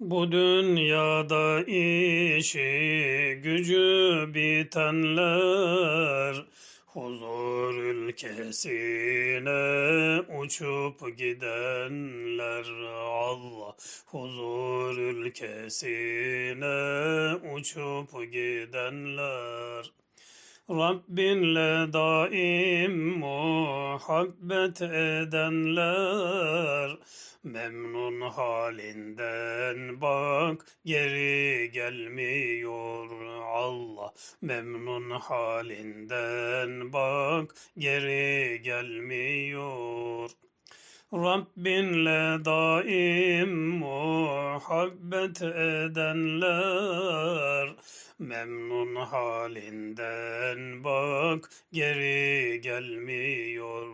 Bu dünyada işi gücü bitenler Huzur ülkesine uçup gidenler. Allah huzur ülkesine uçup gidenler Rabbinle daim muhabbet edenler Memnun halinden bak geri gelmiyor Allah. Memnun halinden bak geri gelmiyor. Rabbinle daim muhabbet edenler Memnun halinden bak geri gelmiyor.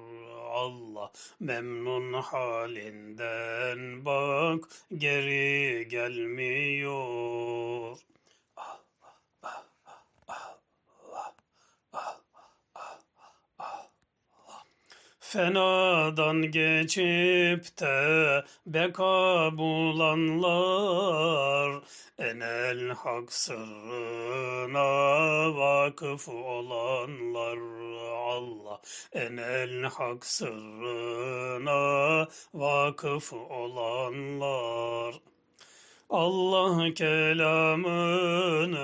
Allah Memnun halinden bak geri gelmiyor Fenadan geçip de beka bulanlar Enel hak sırrına vakıf olanlar. Allah Enel hak sırrına vakıf olanlar. Allah kelamını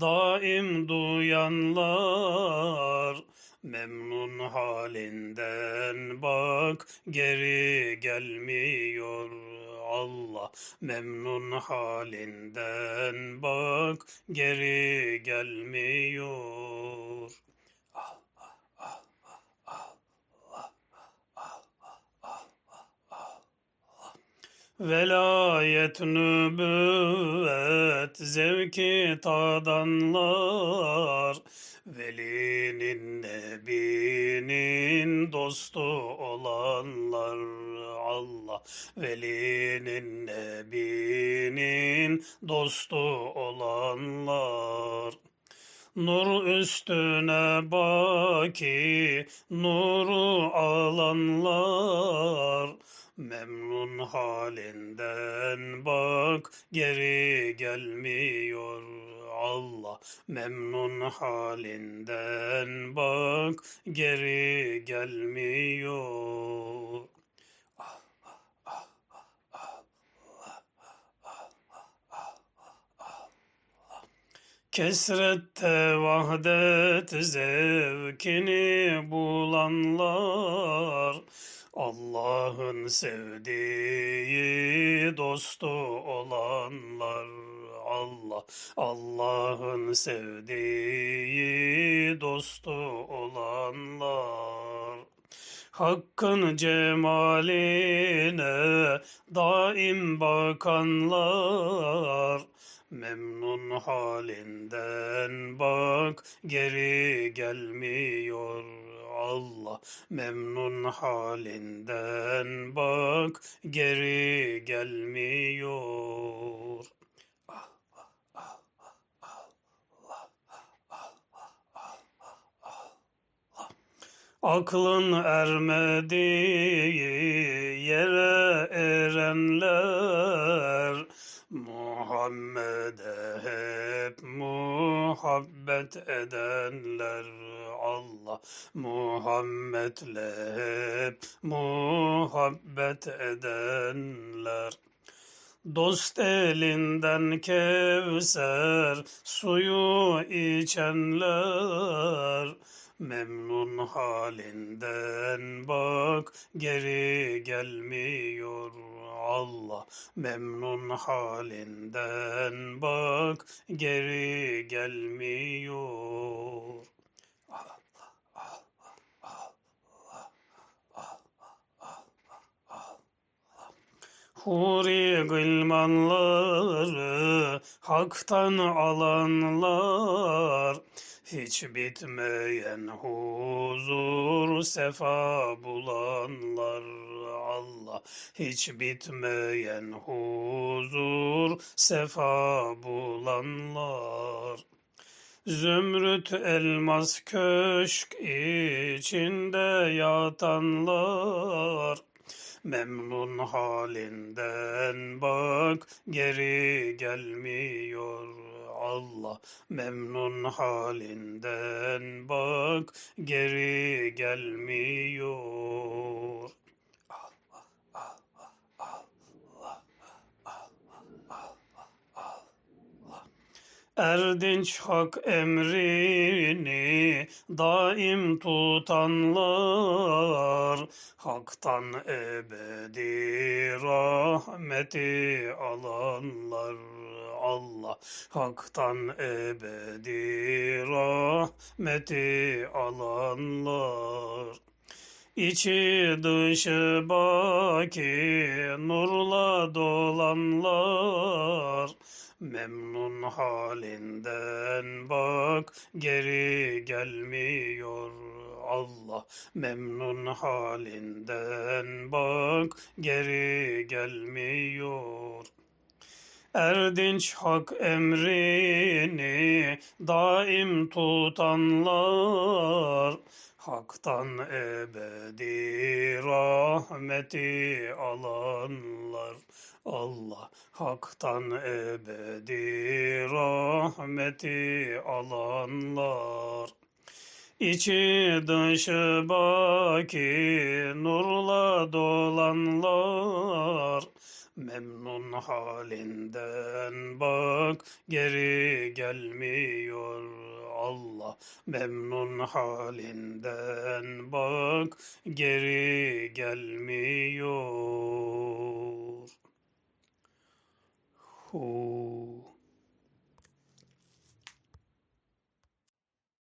daim duyanlar Memnun halinden bak geri gelmiyor. Allah Memnun halinden bak geri gelmiyor. Velayet nübüvvet zevki tadanlar Velinin nebinin dostu olanlar Allah. Velinin nebinin dostu olanlar. Nur üstüne baki nuru alanlar. Memnun halinden bak geri gelmiyor Allah Memnun halinden bak geri gelmiyor. Kesrette vahdet zevkini bulanlar Allah'ın sevdiği dostu olanlar Allah Allah'ın sevdiği dostu olanlar. Hakkın cemaline daim bakanlar. Memnun halinden bak geri gelmiyor Allah. Memnun halinden bak geri gelmiyor Aklın ermediği yere erenler Muhammed'e hep muhabbet edenler. Allah Muhammed'le hep muhabbet edenler. Dost elinden kevser suyu içenler Memnun halinden bak geri gelmiyor. Allah Memnun halinden bak geri gelmiyor. Huri gılmanları haktan alanlar hiç bitmeyen huzur sefa bulanlar. Allah hiç bitmeyen huzur sefa bulanlar. Zümrüt elmas köşk içinde yatanlar. Memnun halinden bak geri gelmiyor Allah memnun halinden bak geri gelmiyor. Allah Allah Allah Allah Allah Erdinç hak emrini daim tutanlar. Hak'tan ebedi rahmeti alanlar. Allah Hak'tan ebedi rahmeti alanlar. İçi dışı baki nurla dolanlar Memnun halinden bak geri gelmiyor. Allah Memnun halinden bak geri gelmiyor. Erdinç hak emrini daim tutanlar Hak'tan ebedi rahmeti alanlar. Allah Hak'tan ebedi rahmeti alanlar İçi dışı baki nurla dolanlar Memnun halinden bak geri gelmiyor Allah Memnun halinden bak geri gelmiyor. Hu.